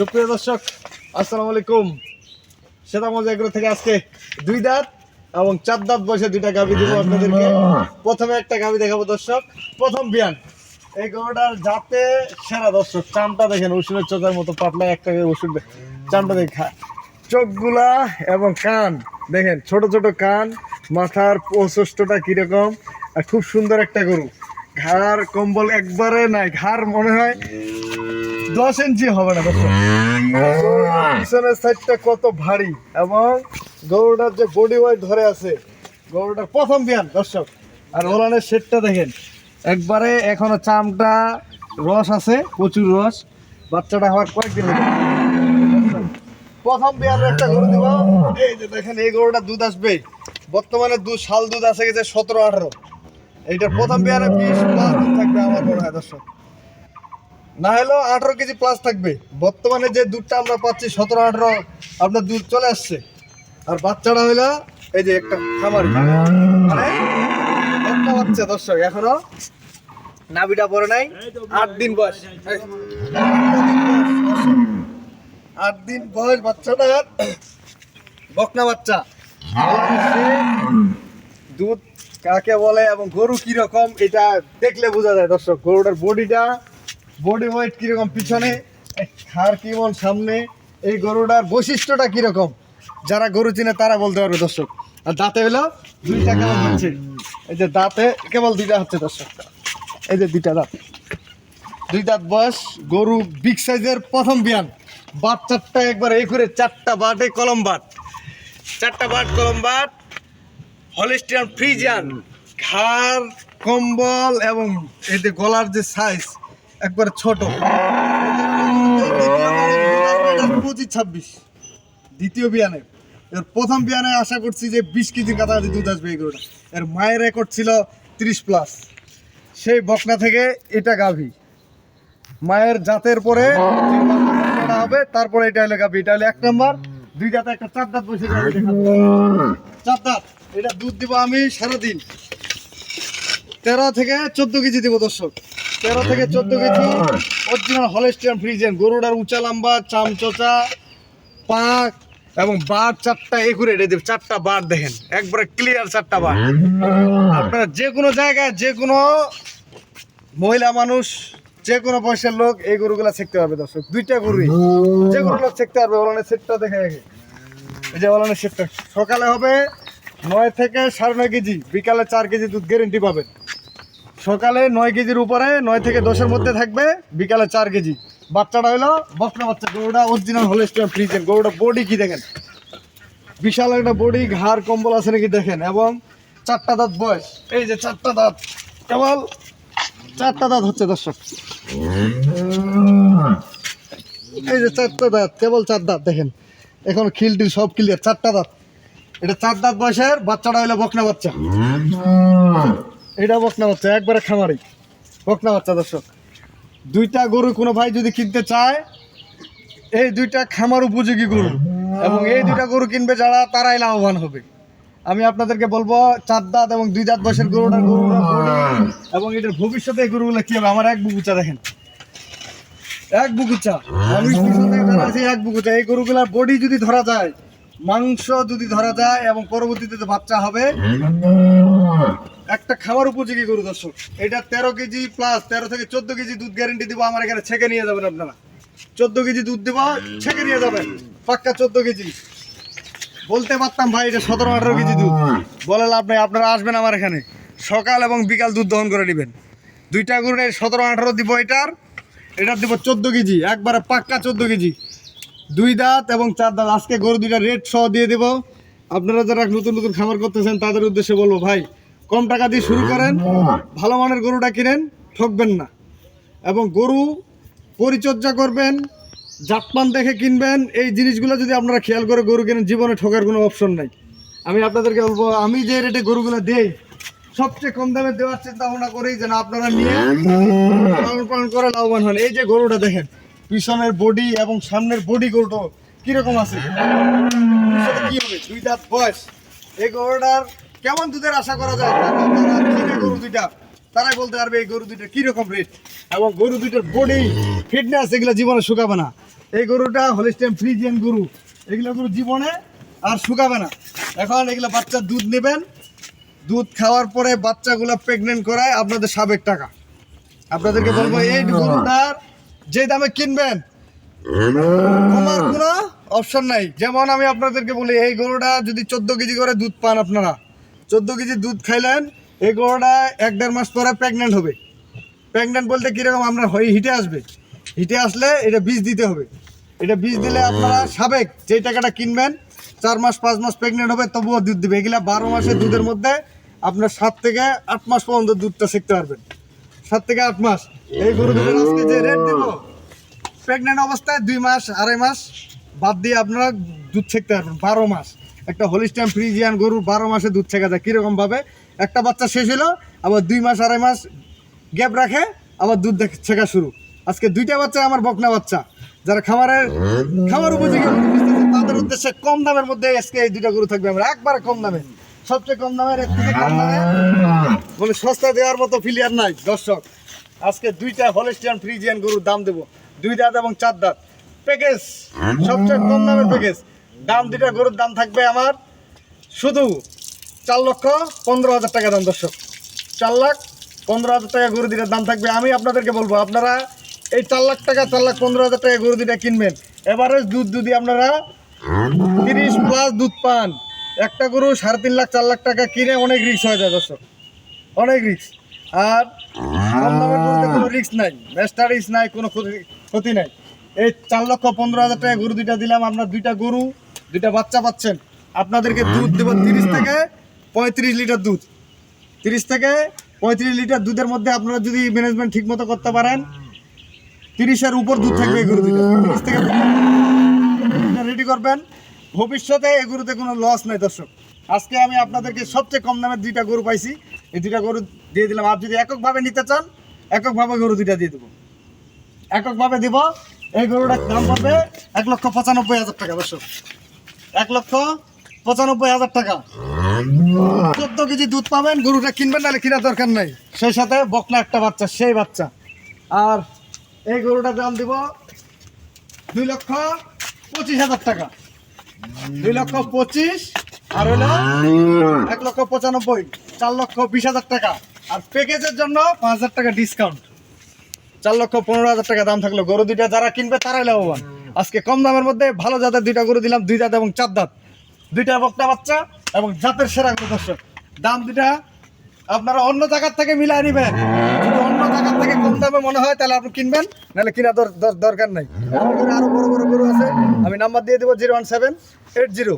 সুপ্রিয় দর্শক, আসসালামু আলাইকুম। সেতামজ এগুলো থেকে আজকে দুই দাঁত এবং চার দাঁত বসে দুইটা গাভি দিব আপনাদেরকে। প্রথমে একটা গাভি দেখাবো দর্শক। প্রথম বিয়ান। এই গরুটার জাতে সেরা দর্শক। চামটা দেখেন উসুনের চোখের মতো পাতলা একটা ওষুধ চামটা দেখা। চোখগুলা এবং কান দেখেন, ছোট ছোট কান, মাথার প্রশস্তটা কীরকম। আর খুব সুন্দর একটা গরু। ঘাড় কম্বল একবারে নাই, ঘাড় মনে হয় দশ ইঞ্চি হবে না পিছনের সাইডটা কত ভারী এবং গরুটার যে বডি ওয়েট ধরে আছে, গরুটার প্রথম বিয়ান, দর্শক। আর ওলানের শেডটা দেখেন, একবারে এখনও চামটা রস আছে, প্রচুর রস। বাচ্চাটা হওয়ার কয়েকদিন। প্রথম বিয়ানের একটা গরু দিব। এই যে দেখেন, এই গরুটা দুধ আসবে। বর্তমানে দুধ শাল দুধ আছে গেছে সতেরো, আঠারো। এইটার প্রথম বিয়ারে বিশ প্লাস দুধ থাকবে আমার মনে হয়, দর্শক। না হলেও আঠারো কেজি প্লাস থাকবে। বর্তমানে যে দুধটা আমরা পাচ্ছি, সতেরো, আঠারো, আপনার দুধ চলে আসছে। আর বাচ্চাটা হইল এই যে একটা খামারি। মানে একটা বাচ্চা, দর্শক, এখনও নাভিটা পরে নাই। আট দিন বয়স। আট দিন বয়স। বাচ্চাটা। বকনা বাচ্চা। দুধ কাকে বলে এবং গরু কি রকম এটা দেখলে বোঝা যায়, দর্শক, গরুটার বডিটা বডি ওয়েট কীরকম পিছনে খার কেমন সামনে, এই গরুটার বৈশিষ্ট্যটা কীরকম? যারা গরু চিনে তারা বলতে পারবে, দর্শক। আর দাঁতে হলো দুইটা কেমন হচ্ছে। এই যে দাঁতে কেবল দুইটা হচ্ছে, দর্শক। এই যে দুইটা দাঁত। দুই দাঁত বয়স, গরু বিগ সাইজের প্রথম বিয়ান। বাট চারটা একবার এই করে চারটা বাটে কলম বাট। চারটা বাট কলম বাট হলিস্টিয়ান ফ্রিজিয়ান ঘাড় কম্বল এবং যে গলার যে সাইজ একবারে ছোট। ছাব্বিশ। দ্বিতীয় বিয়ানে এর প্রথম বিয়ানে আশা করছি যে বিশ কেজির কাছাকাছি দুধ আসবে এই গরুটা। এর মায়ের রেকর্ড ছিল তিরিশ প্লাস। সেই বকনা থেকে এটা গাভী। মায়ের জাতের পরে হবে, তারপরে এটা হলো গাভী। এটা হলো এক নম্বর। দুই দাঁতে একটা চার দাঁত বসে চার দাঁত। এটা দুধ দিব আমি সারাদিন। তেরো থেকে চোদ্দ কেজি দিব দর্শক। তেরো থেকে চোদ্দ কেজি। অরিজিনাল হলেস্টিয়ান ফ্রিজেন গরুটার উঁচা লম্বা চামচোচা পাক এবং বার চারটা একুরে রেডি চারটা বার দেখেন। একবারে ক্লিয়ার চারটা বার। আপনারা যে কোনো জায়গায় যে কোনো মহিলা মানুষ যে কোনো বয়সের লোক এই গরুগুলা শিখতে পারবে দর্শক। দুইটা গরুই। যে কোনো লোক শিখতে পারবে ওলানের সেটটা দেখে আগে। এই যে ওলানের সেটটা। সকালে হবে নয় থেকে সাড়ে নয় কেজি বিকালে চার কেজি দুধ গ্যারেন্টি পাবেন। সকালে নয় কেজির উপরে নয় থেকে দশের মধ্যে থাকবে, বিকালে চার কেজি। বাচ্চাটা হলো বকনা বাচ্চা, গরুটা অরিজিনাল হোলেস্টিয়ান ফ্রিজেন গরুটা বডি কি দেখেন? বিশাল একটা বডি ঘাড়, কম্বল আছে নাকি দেখেন? এবং চারটা দাঁত বয়স। এই যে চারটা দাঁত, কেবল চারটা দাঁত হচ্ছে দর্শক। এই যে চারটা দাঁত, কেবল চার দাঁত, দেখেন। এখন খিলটি সব ক্লিয়ার চারটা দাঁত। এটা চার দাঁত বয়সের, বাচ্চাটা হলো বকনা বাচ্চা। এটা বকনা বাচ্চা, একবারে খামারি। বকনা বাচ্চা, দর্শক। দুইটা গরু কোনো ভাই যদি কিনতে চায়, এই দুইটা খামার উপযোগী গরু। এবং এই দুইটা গরু কিনবে যারা, তারাই লাভবান হবে। আমি আপনাদেরকে বলব, চার দাঁত এবং দুই দাঁত বয়সের গরুটা এবং এটার ভবিষ্যতে এই গরুগুলো কি হবে? আমার এক বুকুচা দেখেন। এক বুকুচা। এক বুকুচা। এই গরুগুলার বডি যদি ধরা যায় মাংস যদি ধরা যায় এবং পরবর্তীতে যে বাচ্চা হবে, একটা খাবার উপযোগী গরু দর্শক। এটা তেরো কেজি প্লাস তেরো থেকে চোদ্দ কেজি দুধ গ্যারেন্টি দিব, আমার এখানে ছেঁকে নিয়ে যাবেন আপনারা। চোদ্দ কেজি দুধ দেবো, ছেঁকে নিয়ে যাবেন। পাক্কা চোদ্দ কেজি। বলতে পারতাম ভাই, এটা সতেরো, আঠারো কেজি দুধ। বলে লাভ নেই, আপনারা আসবেন আমার এখানে। সকাল এবং বিকাল দুধ দহন করে নেবেন। দুইটা গরুর সতেরো, আঠারো দিব এটার। এটার দিব চোদ্দ কেজি, একবারে পাক্কা চোদ্দ কেজি। দুই দাঁত এবং চার দাঁত। আজকে গরু দুইটা রেট সহ দিয়ে দেব। আপনারা যারা নতুন নতুন খামার করতেছেন তাদের উদ্দেশ্যে বলব ভাই কম টাকা দিয়ে শুরু করেন ভালো মানের গরুটা কিনেন ঠকবেন না। এবং গরু পরিচর্যা করবেন জাতমান দেখে কিনবেন এই জিনিসগুলো যদি আপনারা খেয়াল করে গরু কেনেন জীবনে ঠকার কোনো অপশন নাই। আমি আপনাদেরকে বলব আমি যে রেটে গরুগুলো দেই সবচেয়ে কম দামে দেওয়ার চিন্তা ভাবনা করেই যেন আপনারা নিয়ে লালন পালন করে লাভবান হন। এই যে গরুটা দেখেন পিছনের বডি এবং সামনের বডি গরুটা কীরকম আছে? কি হবে? দুই দাঁত বয়স। এই গরুটার কেমন দুধের আশা করা যায়? গরু দুইটা। তারাই বলতে পারবে এই গরু দুইটা কীরকম রেট এবং গরু দুইটার বডি ফিটনেস এগুলো জীবনে শুকাবে না। এই গরুটা হলিস্টেম ফ্রিজিয়ান গরু। এগুলো গরু জীবনে আর শুকাবে না। এখন এগুলো বাচ্চার দুধ নেবেন। দুধ খাওয়ার পরে বাচ্চাগুলো প্রেগনেন্ট করায় আপনাদের সাবেক টাকা। আপনাদেরকে বলব, এই গরুটার যে দামে কিনবেন। কমার কোনো অপশন নাই। যেমন আমি আপনাদেরকে বলি এই গরুটা যদি চোদ্দ কেজি করে দুধ পান আপনারা চোদ্দ কেজি দুধ খাইলেন এই গরুটা এক দেড় মাস পরে প্রেগনেন্ট হবে। প্রেগনেন্ট বলতে কীরকম আপনার হয়ে হিটে আসবে। হিটে আসলে এটা বীজ দিতে হবে। এটা বীজ দিলে আপনারা সাবেক যেই টাকাটা কিনবেন চার মাস পাঁচ মাস প্রেগনেন্ট হবে তবুও দুধ দিবে। এগুলা বারো মাসের দুধের মধ্যে আপনার সাত থেকে আট মাস পর্যন্ত দুধটা শিখতে পারবেন। সাত থেকে আট মাস। এই গরু আজকে যে রেট দেবো প্রেগনেন্ট অবস্থায় দুই মাস, আড়াই মাস, বাদ দিয়ে আপনারা দুধ ছেঁকতে পারবেন, বারো মাস। একটা হোলিস্টাইন ফ্রিজিয়ান গরুর বারো মাসে দুধ ছেঁকা যায়, কীরকম ভাবে? একটা বাচ্চা শেষ হলো, আবার দুই মাস, আড়াই মাস গ্যাপ রাখে, আবার দুধ ছেঁকা শুরু। আজকে দুইটা বাচ্চা আমার বকনা বাচ্চা। যারা খামারের খামার উপযোগী, তাদের উদ্দেশ্যে কম দামের মধ্যে আজকে এই দুইটা গরু থাকবে। আমরা একবারে কম দামে। সবচেয়ে কম দামের এর থেকে কম দামে মানে সস্তা দেওয়ার মতো ফিলিয়ার নাই, দর্শক। আজকে দুইটা হলিস্টিয়ান ফ্রিজিয়ান গরুর দাম দেবো। দুই দাঁত এবং চার দাঁত। প্যাকেজ সবচেয়ে কম দামের প্যাকেজ দাম, দুইটা গরুর দাম থাকবে আমার শুধু চার লক্ষ পনেরো হাজার টাকা দাম, দর্শক। চার লাখ পনেরো হাজার টাকা গরু দুটার দাম থাকবে। আমি আপনাদেরকে বলব, আপনারা এই চার লাখ টাকা, চার লাখ পনেরো হাজার টাকা গরু দুটা কিনবেন। এভারেজ দুধ যদি আপনারা তিরিশ প্লাস দুধ পান একটা গরু সাড়ে তিন লাখ, চার লাখ টাকা কিনে অনেক রিক্স হয়ে যায় দর্শক। অনেক রিস্ক আর কোনো রিস্ক নাই ম্যাস্টার রিক্স নাই, কোনো ক্ষতি ক্ষতি নাই। এই চার লক্ষ পনেরো হাজার টাকা গরু দুইটা দিলাম, আপনার দুইটা গরু, দুইটা বাচ্চা পাচ্ছেন। আপনাদেরকে দুধ দেবো তিরিশ থেকে পঁয়ত্রিশ লিটার দুধ। তিরিশ থেকে পঁয়ত্রিশ লিটার দুধের মধ্যে আপনারা যদি ম্যানেজমেন্ট ঠিক মতো করতে পারেন, তিরিশের উপর দুধ থাকবে এই গরু দুটো তিরিশ থেকে রেডি করবেন। ভবিষ্যতে এই গরুতে কোনো লস নাই, দর্শক। আজকে আমি আপনাদেরকে সবচেয়ে কম দামের দুইটা গরু পাইছি। এই দুইটা গরু দিয়ে দিলাম। আপনি যদি এককভাবে নিতে চান, এককভাবে গরু দুইটা দিয়ে দেবো। এককভাবে দিব, এই গরুটার দাম পড়বে এক লক্ষ পঁচানব্বই হাজার টাকা, দর্শক। এক লক্ষ পঁচানব্বই হাজার টাকা। চোদ্দ কেজি দুধ পাবেন, গরুটা কিনবেন, নাহলে কেনার দরকার নাই। সেই সাথে বকনা একটা বাচ্চা, সেই বাচ্চা। আর এই গরুটার দাম দিব দুই লক্ষ পঁচিশ হাজার টাকা। দুই লক্ষ পঁচিশ আর হলো এক লক্ষ পঁচানব্বই, চার লক্ষ বিশ হাজার টাকা। আর প্যাকেজের জন্য পাঁচ হাজার টাকা ডিসকাউন্ট চার লক্ষ পনেরো হাজার টাকা দাম থাকল। গরু দুইটা যারা কিনবে তারাই লাভবান। আজকে কম দামের মধ্যে ভালো জাতের দুইটা গরু দিলাম, দুই দাঁত এবং চার দাঁত দুইটা বক্তা বাচ্চা এবং জাতের সেরা দর্শক। দাম দুইটা আপনারা অন্য জায়গার থেকে মিলাই নেবেন। দামে মনে হয়, তাহলে আপনি কিনবেন, নাহলে কিনা দর- দর- দরকার নাই। আমার বড় বড় গরু আছে, আমি নাম্বার দিয়ে দেবো zero one seven eight zero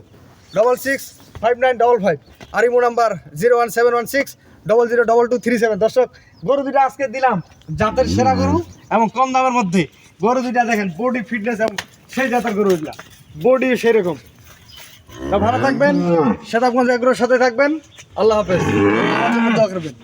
double six five nine double five. আর imo number zero one seven one six double zero double two three seven. দর্শক, গরু দুইটা আজকে দিলাম জাতের সেরা গরু এবং কম দামের মধ্যে। গরু দুইটা দেখেন বডি ফিটনেস এবং সেই জাতের গরু এগুলা। বডি সেরকম তা ভালো থাকবেন সেতাবগঞ্জ এগুলোর সাথে থাকবেন। আল্লাহ হাফেজ। দোয়া করবেন।